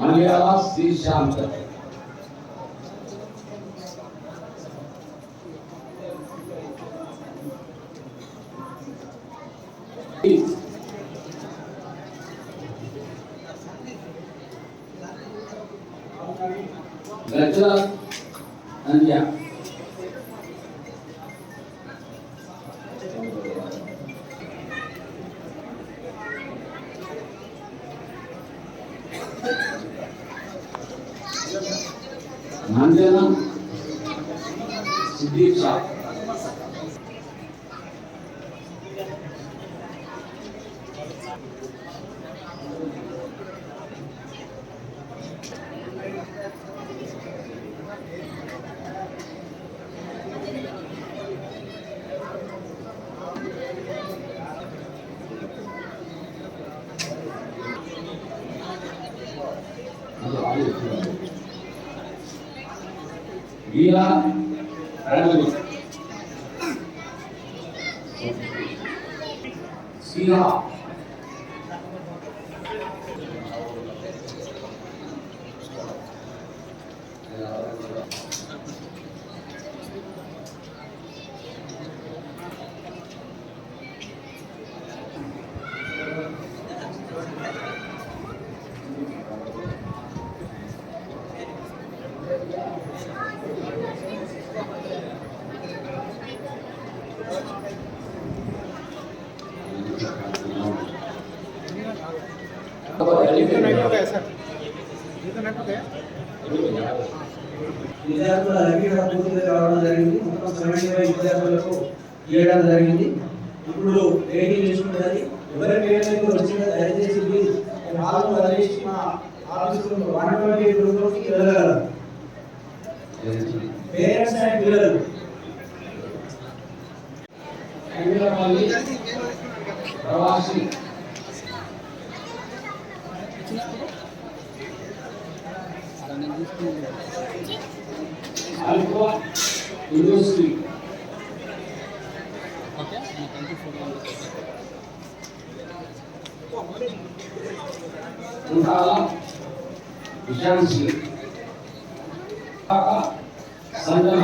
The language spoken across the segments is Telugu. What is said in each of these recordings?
मलयाला श्री शाम तक గజ్జల నంద్య నందన సిద్దిక్ వీరా రణవి శ్రీరా విద్యార్థుల లభ్యత పూర్తిగా కావడం జరిగింది. మొత్తం సెవెంటీ ఫైవ్ విద్యార్థులకు ఇవ్వడం జరిగింది. ఇప్పుడు ఏటీ తీసుకుంటుంది ఎవరి పేరు వచ్చిన దయచేసి నాలుగు మా ఆఫీసు వన్ ట్వంటీ గ్రూప్లోకి వెళ్ళగలరు. పేరెంట్స్ అండ్ పిల్లలు. అంగులపల్లి ప్రవాసి ఆల్ఫా యూనివర్సిటీ ఉండాల విశాంశి సంజన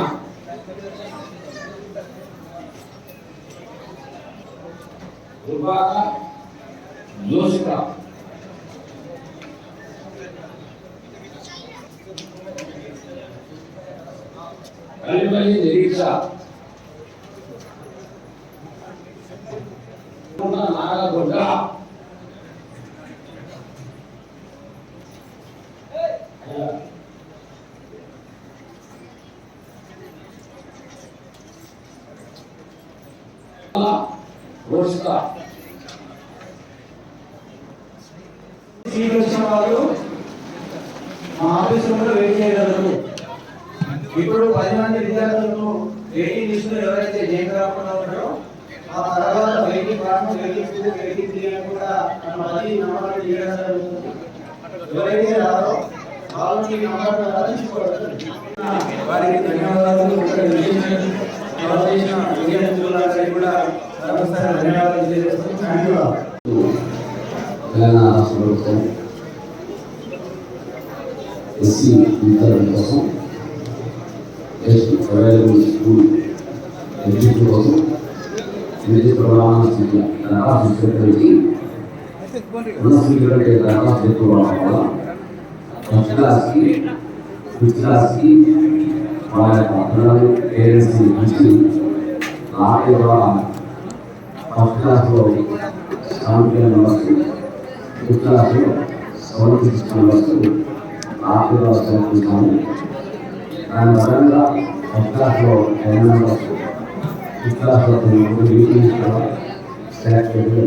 దుర్భాగ జోషిక కలిపల్లి నిరీక్ష. నాగదుర్గ రోషిక సీట్ వచ్చిన మా ఆఫీస్ వెయిట్ చేయగలరు. ఇప్పుడు పది మంది విద్యార్థులను వెయిటింగ్ లిస్టులో ఎవరైతే జైన్ రాకుండా ఉన్నారో ఆ తర్వాత waiting one waiting two waiting three అని కూడా మన పది నమ్మకాలు చేయడం జరుగుతుంది. ఎవరైతే రారో నమ్మకాలు వారికి ధన్యవాదాలు. కూడా ధన్యవాదాలు తెలంగాణ రాష్ట్ర ప్రభుత్వం ఎస్సీ విద్యార్థుల కోసం టెస్ట్ అవైలబుల్ స్కూల్ ఎడ్యుకేషన్ కోసం విద్యుత్ ప్రమాణ స్థితి దరఖాస్తు చేసేటువంటి ఉన్న సీట్లు కంటే దరఖాస్తు వల్ల ఫస్ట్ క్లాస్కి ఫిఫ్త్ క్లాస్కి వాళ్ళ యొక్క పిల్లలు పేరెంట్స్ని పిలిచి ఆటల ఫస్ట్ క్లాస్లో సెవెంటీ మెంబర్స్ ఫిఫ్త్ క్లాస్లో సెవెంటీ సిక్స్ మెంబర్స్ ఆటలో దాని పరంగా ఫస్ట్ క్లాస్లో టెన్ మెంబర్స్ ఫిఫ్త్ క్లాస్లో టెన్ మెంబర్స్ వీటిని కూడా సెలెక్ట్ చేసి